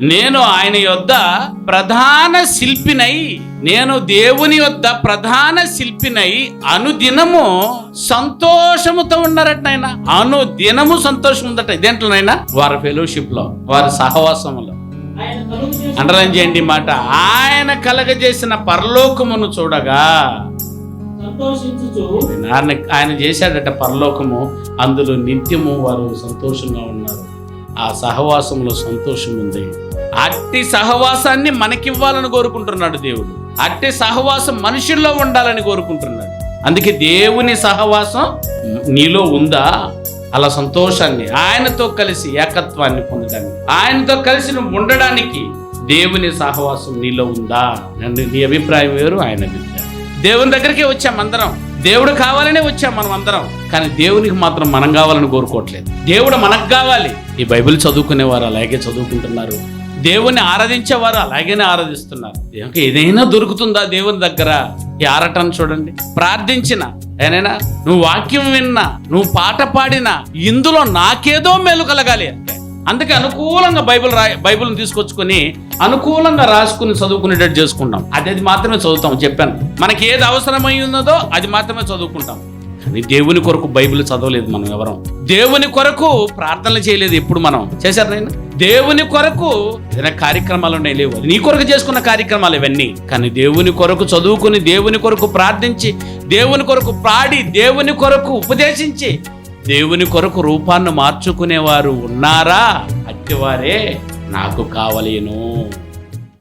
నేను ఆయన యొద్ద ప్రధాన శిల్పినై నేను దేవుని యొద్ద ప్రధాన శిల్పినై అనుదినము సంతోషముతో ఉన్నారట నాయన. అనుదినము సంతోషం ఉందట. ఇదేంట్లోనైనా వారి ఫెలోషిప్లో వారి సహవాసములో. ఆయన అండర్లైన్ చేయండి మాట. ఆయన కలగజేసిన పరలోకమును చూడగా ఆయన ఆయన చేశాడట పరలోకము అందులో నిత్యము వారు సంతోషంగా ఉన్నారు. ఆ సహవాసంలో సంతోషం ఉంది. అట్టి సహవాసాన్ని మనకివ్వాలని కోరుకుంటున్నాడు దేవుడు. అట్టి సహవాసం మనుషుల్లో ఉండాలని కోరుకుంటున్నాడు. అందుకే దేవుని సహవాసం నీలో ఉందా? అలా సంతోషాన్ని ఆయనతో కలిసి ఏకత్వాన్ని పొందడానికి ఆయనతో కలిసి నువ్వు ఉండడానికి దేవుని సహవాసం నీలో ఉందా? నీ అభిప్రాయం వేరు ఆయన అభిప్రాయం. దేవుని దగ్గరికి వచ్చాం అందరం. దేవుడు కావాలనే వచ్చాం మనం అందరం. కానీ దేవునికి మాత్రం మనం కావాలని కోరుకోవట్లేదు. దేవుడు మనకు కావాలి. ఈ బైబిల్ చదువుకునేవారు అలాగే చదువుకుంటున్నారు. దేవుని ఆరాధించేవారు అలాగేనే ఆరాధిస్తున్నారు. దేవునికి ఏదైనా దొరుకుతుందా దేవుని దగ్గర? ఈ ఆరటం చూడండి. ప్రార్థించిన ఏనైనా నువ్వు వాక్యం విన్నా నువ్వు పాట పాడినా ఇందులో నాకేదో మేలు కలగాలి అంటే అందుకే అనుకూలంగా బైబిల్ రా బైబిల్ని తీసుకొచ్చుకొని అనుకూలంగా రాసుకుని చదువుకునేటట్టు చేసుకుంటాం. అది అది మాత్రమే చదువుతాం చెప్పాను. మనకి ఏది అవసరమై ఉన్నదో అది మాత్రమే చదువుకుంటాం. కానీ దేవుని కొరకు బైబిల్ చదవలేదు మనం ఎవరం. దేవుని కొరకు ప్రార్థనలు చేయలేదు ఎప్పుడు మనం. చేశారు నేను దేవుని కొరకు ఏదైనా కార్యక్రమాలు ఉన్నాయి లేవు నీ కొరకు చేసుకున్న కార్యక్రమాలు ఇవన్నీ. కానీ దేవుని కొరకు చదువుకుని దేవుని కొరకు ప్రార్థించి దేవుని కొరకు పాడి దేవుని కొరకు ఉపదేశించి దేవుని కొరకు రూపాన్ని మార్చుకునేవారు ఉన్నారా? అట్టివారే నాకు కావలేను.